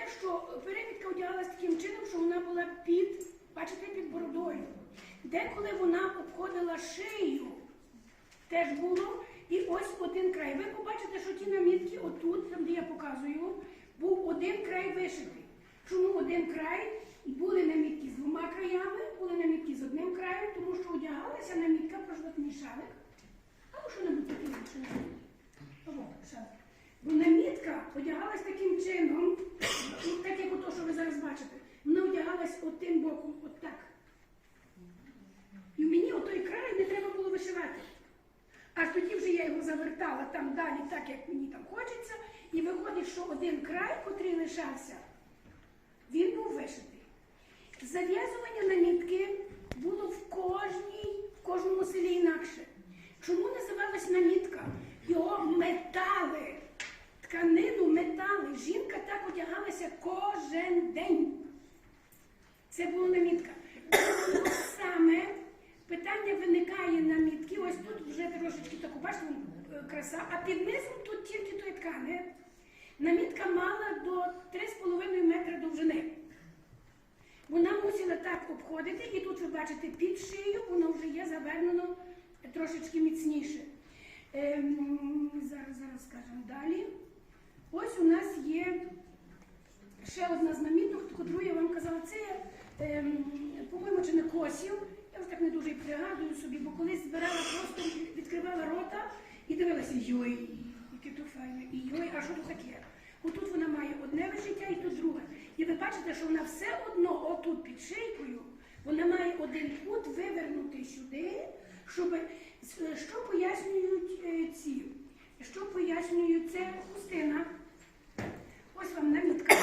те, що перемітка одягалась таким чином, що вона була під, бачите, під бородою. Деколи вона обходила шию, теж було. І ось один край. Ви побачите, що ті намітки, отут, там де я показую, був один край вишитий. Чому один край? Були намітки з двома краями, були намітки з одним краєм, тому що одягалася намітка про жовтний шалик. А що інше? Бо намітка одягалась таким чином, так як ото, що ви зараз бачите. Вона одягалась отим боком, отак. І мені отой край не треба було вишивати. Аж тоді вже я його завертала там далі, так як мені там хочеться, і виходить, що один край, котрий лишався, він був вишитий. Зав'язування намітки було в кожній, в кожному селі інакше. Чому називалась намітка? Його метали. Тканину метали. Жінка так одягалася кожен день. Це була намітка. Тому саме питання виникає на мітки. Ось тут вже трошечки таку, бачите, е, краса, а під низом тут тільки той ткани. Намітка мала до 3,5 метра довжини. Вона мусила так обходити, і тут ви бачите під шию, воно вже є завернено трошечки міцніше. Ем, зараз, зараз скажемо далі. Ось у нас є ще одна з наміток, яку я вам казала, це, ем, по-моєму, косів. Я вже так не дуже і пригадую собі, бо колись збирала просто, відкривала рота і дивилася, йой, яке то файне, і йой, а що то таке? Отут вона має одне вижиття і тут друге. І ви бачите, що вона все одно отут під шийкою, вона має один кут вивернутий сюди, щоб що пояснюють е, ці, що пояснюють це хустина. Ось вам намітка.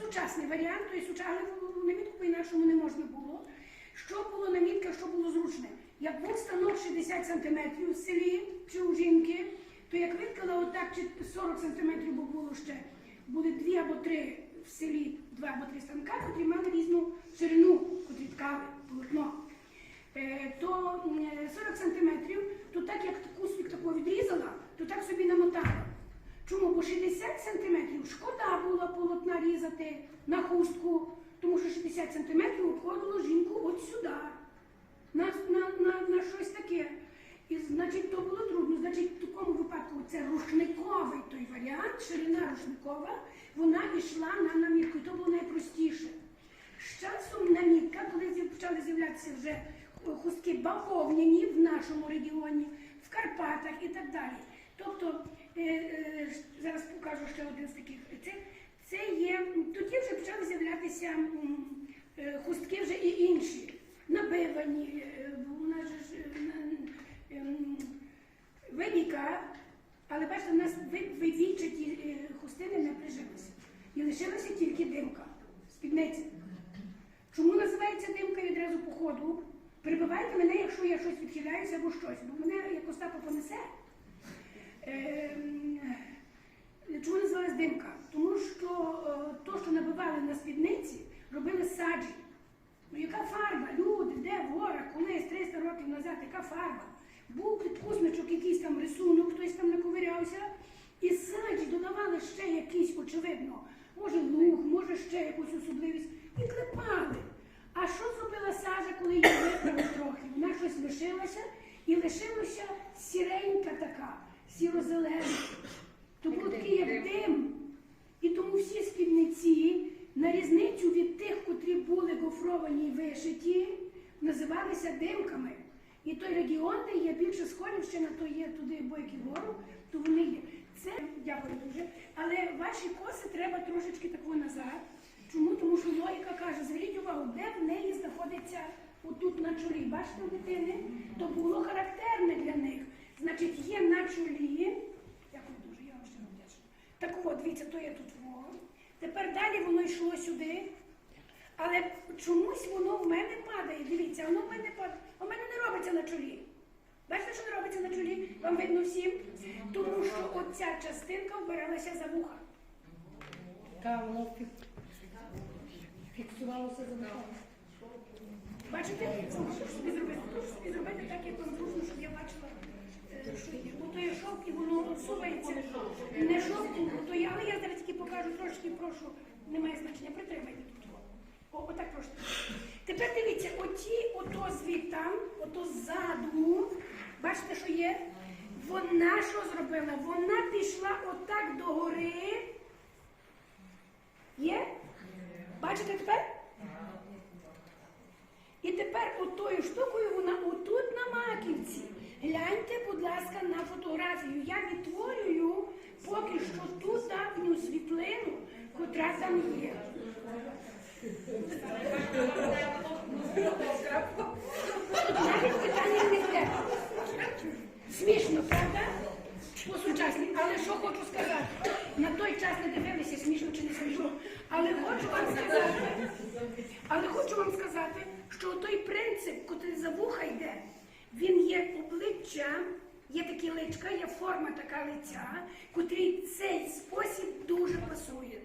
Сучасний варіант, тобто сучасну намітку по-інакшому не можна було. Що було намітка, що було зручне? Як був станок 60 см в селі чи у жінки, то як виткала отак чи 40 см, бо було ще, буде дві або три в селі, два або три станка, котрі мали різну ширину, котрі ткали полотно. Е, то е, 40 см, то так як кусик такого відрізала, то так собі намотала. Чому? Бо 60 см шкода було полотна різати на хустку, тому що 60 см обходило жінку от сюди, на, на, на, на щось таке. І значить, то було трудно. Значить, в такому випадку це рушниковий той варіант, ширина рушникова, вона йшла на намітку, і то було найпростіше. З часом намітка, коли почали з'являтися вже хустки бавовняні в нашому регіоні, в Карпатах і так далі. Тобто, зараз покажу ще один з таких. Це, це є, тоді вже почали з'являтися е, хустки вже і інші, набивані, е, у нас же ж, е, вибіка, але бачите, у нас ви- вибійчаті е, хустини не прижилися. І лишилася тільки димка, спідниця. Чому називається димка відразу по ходу? Прибивайте мене, якщо я щось відхиляюся або щось, бо мене як Остапа понесе. Ем, Чому називалась димка? Тому що е, то, що набивали на спідниці, робили саджі. Ну яка фарба? Люди, де в горах, колись 300 років назад, яка фарба? Був підкусничок, якийсь там рисунок, хтось там наковирявся, і саджі додавали ще якийсь, очевидно, може луг, може ще якусь особливість, і клепали. А що зробила сажа, коли її виправили трохи? Вона щось лишилася і лишилася сіренька така, сіро-зелена. То був такий як дим. І тому всі спідниці, на різницю від тих, котрі були гофровані і вишиті, називалися димками. І той регіон, де є більше Сколівщина, то є туди Бойки гору, то вони є. Це дякую дуже. Але ваші коси треба трошечки тако назад. Чому? Тому що логіка каже, зверніть увагу, де в неї знаходиться отут на чолі. Бачите, дитини, то було характерне для них. Значить, є на чолі. Дякую дуже, я вам щиро вдячна. Так от, дивіться, то є тут. Тепер далі воно йшло сюди. Але чомусь воно в мене падає. Дивіться, воно в мене падає. У мене не робиться на чолі. Бачите, що не робиться на чолі? Вам видно всім? Тому що оця частинка вбиралася за вуха. Та воно фіксувалося за вухами. Бачите, можу собі зробити, можу собі зробити так, як вам зручно, щоб я бачила, що. Бо то є шовк воно сувається. Не шовк, то є, але я зараз тільки покажу трошки прошу, немає значення, притримайте тут. О, отак трошки. Тепер дивіться, оті, ото звідтам, ото ззаду, бачите, що є? Вона що зробила? Вона пішла отак догори. Є? Бачите тепер? І тепер отою штукою вона отут на маківці. Гляньте, будь ласка, на фотографію. Я відтворюю поки що ту давню світлину, котра там є. Смішно, правда? По сучасній. Але що хочу сказати? На той час не дивилися, смішно чи не смішно. Але хочу вам сказати, але хочу вам сказати, що той принцип, котрий за вуха йде, він є обличчя, є такі личка, є форма така лиця, котрій цей спосіб дуже пасує.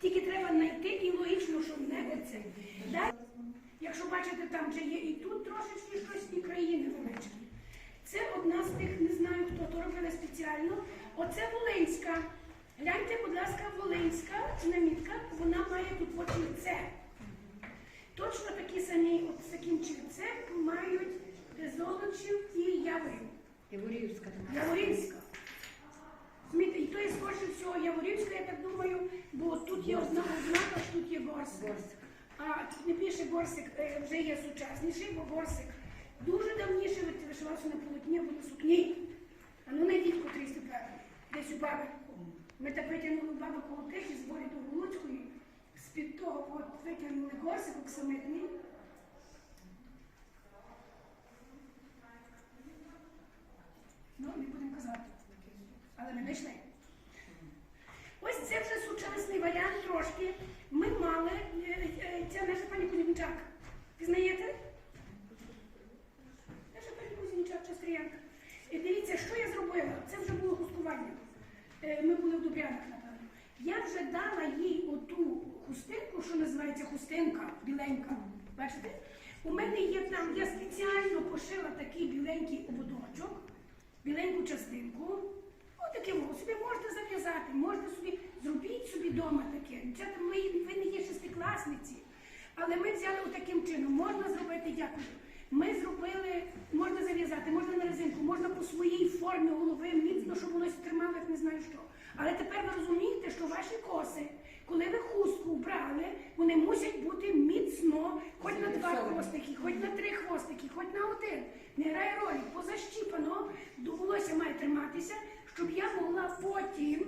Тільки треба знайти і логічно, щоб не. Далі, Якщо бачите, там вже є і тут трошечки щось, і країни величкі. Це одна з тих, не знаю хто то робили спеціально. Оце Волинська. Гляньте, будь ласка, Волинська намітка, вона має тут от лице. Точно такі самі, от з таким черцем мають золочів і яви. Яворівська. Яворівська. І то є скорше всього Яворівська, я так думаю, бо тут є одна ознака, що тут є. Борсик. А тут не більше Борсик е, вже є сучасніший, бо Борсик дуже давніше ви- вишивався на полотні або на сукні. А ну знайдіть котрийсь тепер, десь у баби. Ми так витягнули бабу коло тихі з борі до Волоцької, з-під того от витягнули горсик оксамитний. Ну, не будемо казати. Але ми знайшли. Ось це вже сучасний варіант трошки. Ми мали, е, е, ця наша пані Кузьмічак. Пізнаєте? Наша пані Кузьмічак, частріянка. Дивіться, що я зробила. Це вже було густування. Е, Ми були в Дубрянах, напевно. Я вже дала їй оту хустинку, що називається хустинка, біленька. Бачите? У мене є там, я спеціально пошила такий біленький ободочок, біленьку частинку. Воно собі можете зав'язати, можете собі, зробіть собі вдома таке. Ми, ви не є шестикласниці. Але ми взяли отаким чином. Можна зробити, дякую. Ми зробили, можна зав'язати, можна на резинку, можна по своїй формі голови, міцно, щоб воно тримало, як не знаю що. Але тепер ви розумієте, що ваші коси, коли ви хустку вбрали, вони мусять бути міцно, хоч на два хвостики, хоч на три хвостики, хоч на один. Не грає ролі, позащіпано, до волосся має триматися, щоб я могла потім,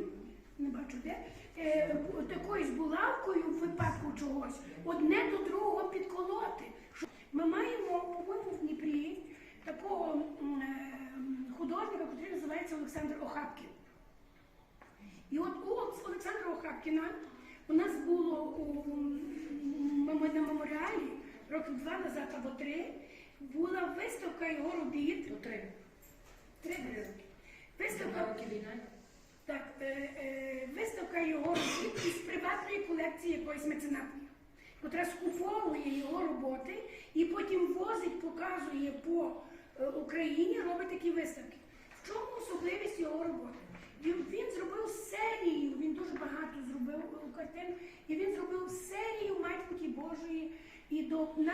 не бачу де, е, такою з булавкою в випадку чогось, одне до другого підколоти. Ми маємо, по-моєму, в Дніпрі такого е, художника, який називається Олександр Охапкін. І от у Олександра Охапкіна у нас було у на меморіалі років два назад або три, була виставка його робіт. То три. Три роки. Виставка, роки війна. так, е, е, виставка його робіт із приватної колекції якоїсь меценатної, котра скуповує його роботи і потім возить, показує по е, Україні, робить такі виставки. В чому особливість його роботи? Він, він зробив серію, він дуже багато зробив картин, і він зробив серію Матінки Божої і до на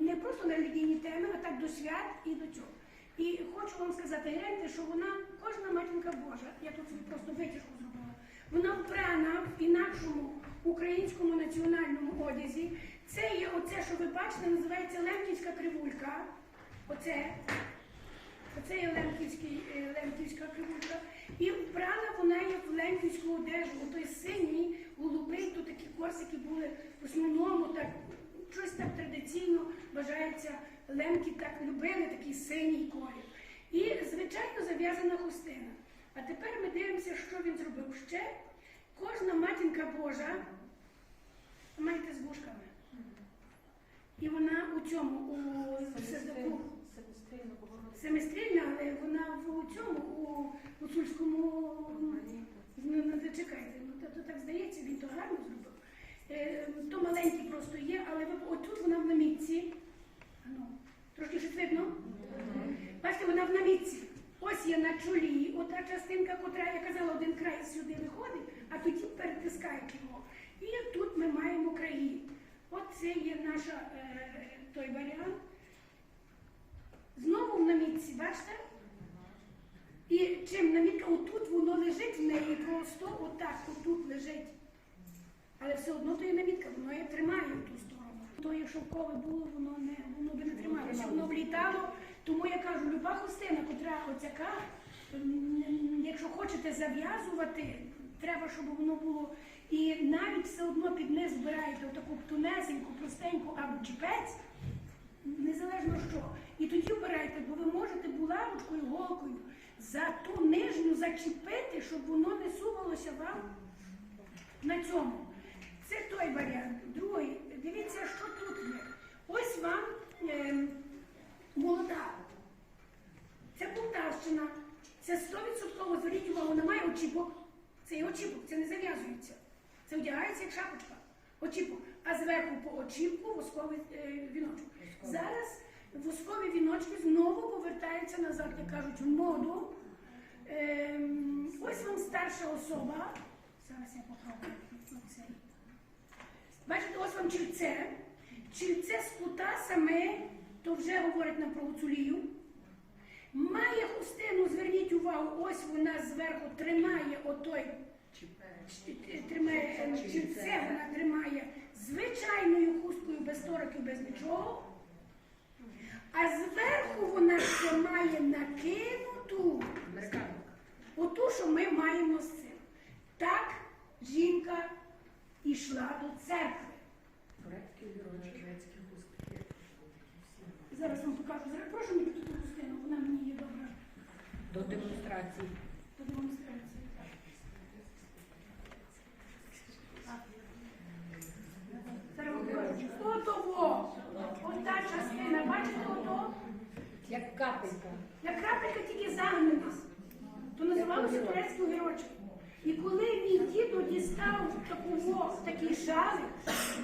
не просто на релігійні теми, а так до свят і до цього. І хочу вам сказати, гляньте, що вона, кожна матінка Божа, я тут собі просто витяжку зробила, вона вбрана в інакшому українському національному одязі. Це є оце, що ви бачите, називається лемківська кривулька. Оце. Оце є лемківський, е, лемківська кривулька. І вбрана вона є в лемківську одежу. Той синій, голубий, то такі корсики були в основному так, щось так традиційно вважається. Лемки так любили, такий синій колір. І, звичайно, зав'язана хустина. А тепер ми дивимося, що він зробив ще. Кожна матінка Божа, маєте з вушками. І вона у цьому, у сердаку, семистрільна, але вона в цьому, у гуцульському, ну, ну, чекайте, ну, то, так здається, він то гарно зробив. Е, то маленький просто є, але отут вона в намітці. Трошки щось видно? Бачите, вона в намітці. Ось є на чолі, ота частинка, котра, я казала, один край сюди виходить, а тоді перетискають його. І тут ми маємо краї. От це є наша е, той варіант. В намітці, бачите? І чим намітка отут воно лежить в неї просто отак, отут лежить. Але все одно то є намітка, воно її тримає в ту сторону. То, якщо шовкове було, воно не воно би не трималося, воно влітало. Тому я кажу, люба хустина, котра оцяка, якщо хочете зав'язувати, треба, щоб воно було. І навіть все одно під низ збираєте отаку тунесеньку, простеньку або чіпець, незалежно що. І тоді вбирайте, бо ви можете булавочкою, голкою за ту нижню зачепити, щоб воно не сувалося вам на цьому. Це той варіант. Другий, дивіться, що тут є. Ось вам ем, молода. Це Полтавщина. Це 100% зверніть увагу, немає очіпок. Це є очіпок, це не зав'язується. Це одягається як шапочка. Очіпок. А зверху по очіпку восковий е, віночок. Зараз воскові віночки знову повертаються назад, як кажуть, в моду. Ем, ось вам старша особа. Зараз я попробую. Бачите, ось вам чільце. Чільце з кута саме, то вже говорить нам про гуцулію. Має хустину, зверніть увагу, ось вона зверху тримає отой, тримає чільце, вона тримає звичайною хусткою без ториків, без нічого. А зверху вона ще має накинуту оту, що ми маємо з цим. Так жінка йшла до церкви. Турецький вірочок. Турецькі хустки. Зараз вам покажу. Зараз прошу мені тут хустину, вона мені є добра До демонстрації. по демонстрації. Зараз вам покажу. Отого! Ота частина, бачите ото? Як капелька. Як крапелька тільки загненість. То називалося турецький огірочок. І коли мій дідо дістав таку во- такий шалик,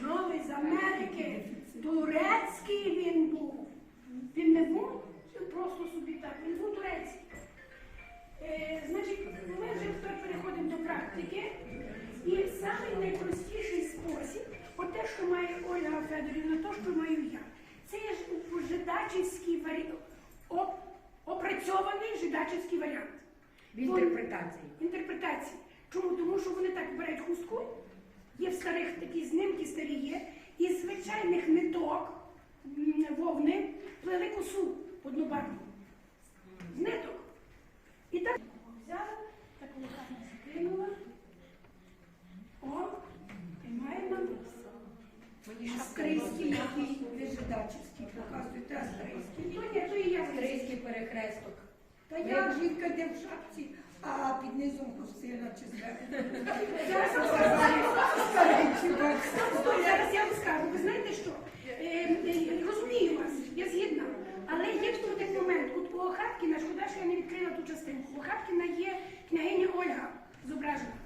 новий з Америки, турецький він був. Він не був просто собі так, він був турецький. Е, значить, ми вже тепер переходимо до практики. І самий найпростіший спосіб, от те, що має Ольга Федорівна, то, що маю я. Це є ж жидачівський варіант, опрацьований жидачівський варіант. В інтерпретації. Інтерпретації. Чому? Тому що вони так беруть хустку, є в старих такі знімки старі є, і з звичайних ниток м, вовни плели косу однобарвну. З ниток. І так взяла, так локально закинула. О, і має нам Мені австрійський який вижидачівський, показують австрійський. То є, то і я Австрійський перехресток. Та як жінка де в шапці, а під низом хустина чи зверху. Зараз я вам скажу. Зараз я вам. Ви знаєте що? Е, е, розумію вас, я згідна. Але є тут один момент. От у Охапкіна, шкода, що я не відкрила ту частинку. У Охапкіна є княгиня Ольга зображена,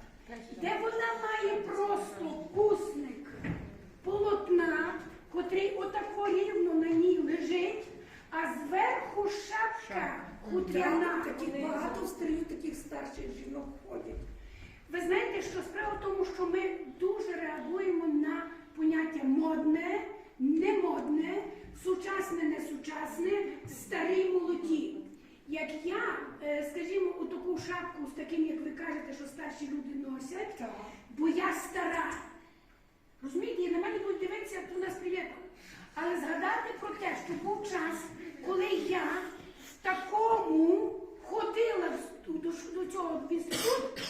де вона має просто кусник полотна, котрий отако рівно на ній лежить, а зверху шапка хутряна. Таких багато в стрію таких старших жінок ходять. Ви знаєте, що справа в тому, що ми дуже реагуємо на поняття модне, немодне, сучасне, несучасне, старі молоді. Як я, е, скажімо, у таку шапку з таким, як ви кажете, що старші люди носять, бо я стара. Розумієте, і на мене будуть дивитися, то нас приємно. Але згадати про те, що був час, коли я в такому ходила до цього в інститут,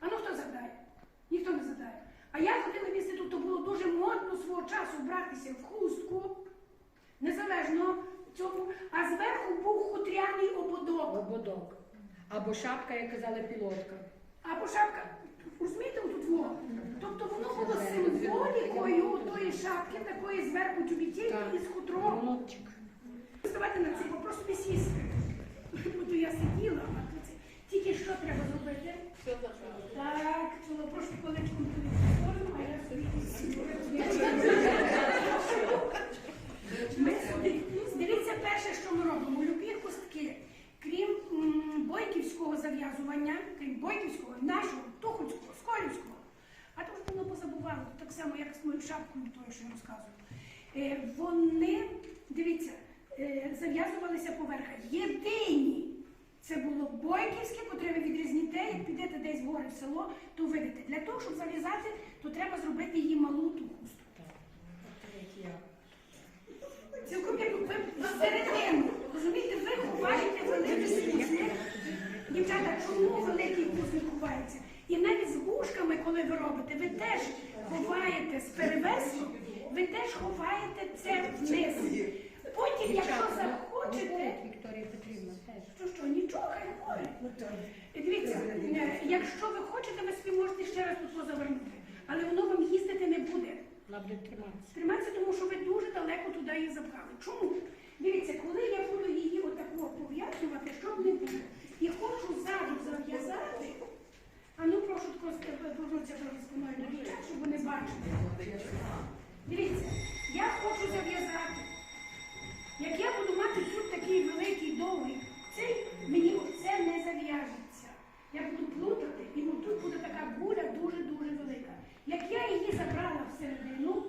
а ну хто згадає? Ніхто не згадає. А я ходила в інститут, то було дуже модно свого часу братися в хустку, незалежно цьому, а зверху був хутряний ободок. Ободок. Або шапка, як казали, пілотка. Або шапка, розумієте, тут во. Тобто воно було символікою тої шапки, такої зверху тюбітєлі і із хутром. Ставайте на цей вопрос не сісти. Бо то я сиділа, а то це. Тільки що треба зробити? Так, прошу колечком в а я собі сіду. Ми сюди. Дивіться, перше, що ми робимо. Любі хустки, крім м, бойківського зав'язування, крім бойківського, нашого тухольського, само, як з моєю шапкою, тою, що я розказую. Е, Вони, дивіться, е, зав'язувалися поверха. Єдині це було бойківське, котре ви відрізніте, як підете десь в село, то видите. Для того, щоб зав'язати, то треба зробити її малу ту хустку. Цілком як ви всередину. Розумієте, ви ховаєте великий хустник. Дівчата, чому великий хустник ховається? І навіть з вушками, коли ви робите, ви теж ховаєте з перевесу, ви теж ховаєте це вниз. Потім, якщо захочете. Що що, нічого, хай говорить. Дивіться, е, якщо ви хочете, ви собі можете ще раз тут позавернути. Але воно вам їздити не буде. Вона буде триматися. Тримається, тому що ви дуже далеко туди її забрали. Чому? Дивіться, коли я буду її отако пов'язувати, щоб не було, і хочу ззаду зав'язати, а ну прошу повернутися трохи спиною до дівчат, щоб вони бачили. Дивіться, я хочу зав'язати. Як я буду мати тут такий великий довгий, цей мені це не зав'яжеться. Я буду плутати, і тут буде така буля дуже-дуже велика. Як я її забрала всередину,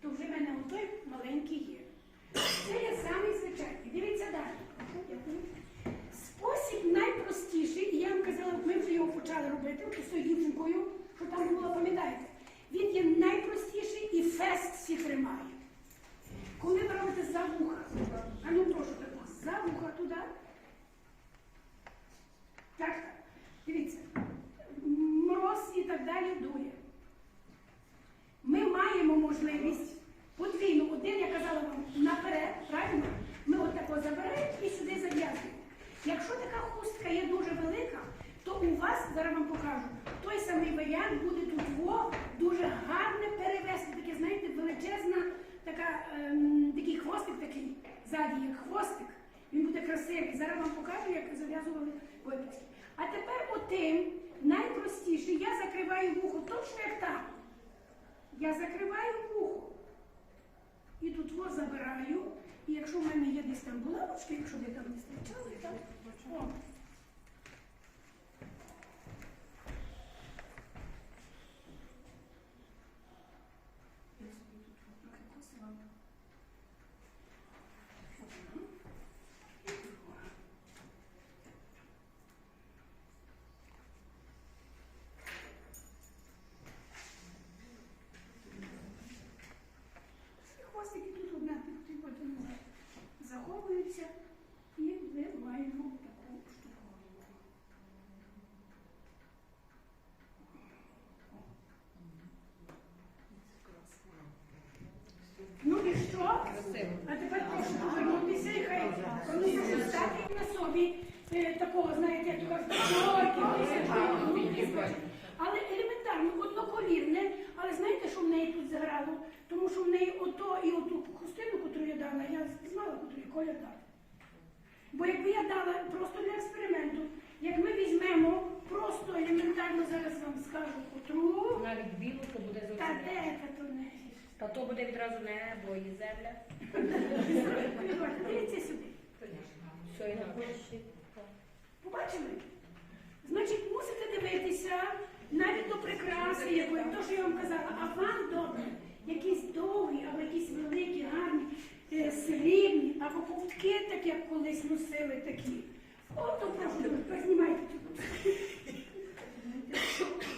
то вже в мене отой маленький є. Це є самий звичайний. Дивіться далі. Спосіб найпростіший, і я вам казала, ми вже його почали робити, з тою дівчинкою, що там було, пам'ятаєте. Він є найпростіший і фест всі тримає. Коли ви робите за вуха, а ну прошу за вуха туди. Так, так. Дивіться. Мороз і так далі дує. Ми маємо можливість подвійну, один, я казала вам, наперед, правильно? Ми отако забираємо і сюди зав'язуємо. Якщо така хустка є дуже велика, то у вас, зараз вам покажу, той самий варіант буде тут во, дуже гарне перевести, таке, знаєте, величезна, така, ем, такий хвостик такий, ззаді як хвостик. Він буде красивий. Зараз вам покажу, як зав'язували виписки. А отим, найпростіше, я закриваю вухо точно як там. Я закриваю вухо. І тут во забираю. І якщо в мене є десь там булавочки, якщо ви там не зустрічали, так? О. Я собі тут трохи косила. Одна. І друга. Ці хвостики тут одна під потім заховуються і ми маємо таку штуковину. Ну і що? Красиво. А тепер прошу повернутися і хай коли можу стати на собі е, такого, знаєте, як то кажуть, але елементарно, одноколірне, але знаєте, що в неї тут заграло? Тому що в неї ото і оту хустину, яку я дала, я знала, яку Коля дав. Бо дала просто для експерименту, як ми візьмемо просто елементарно зараз вам скажу котру, Навіть білу, то буде та де це то не. Та то буде відразу небо і земля. Дивіться сюди. Все інакше. Побачили? Значить, мусите дивитися навіть до прикраси якої, то, що я вам казала, а вам добре, якісь довгі, або якісь великі, гарні, Е, срібні, або повтки, так як колись носили такі. ото прошу, знімайте цю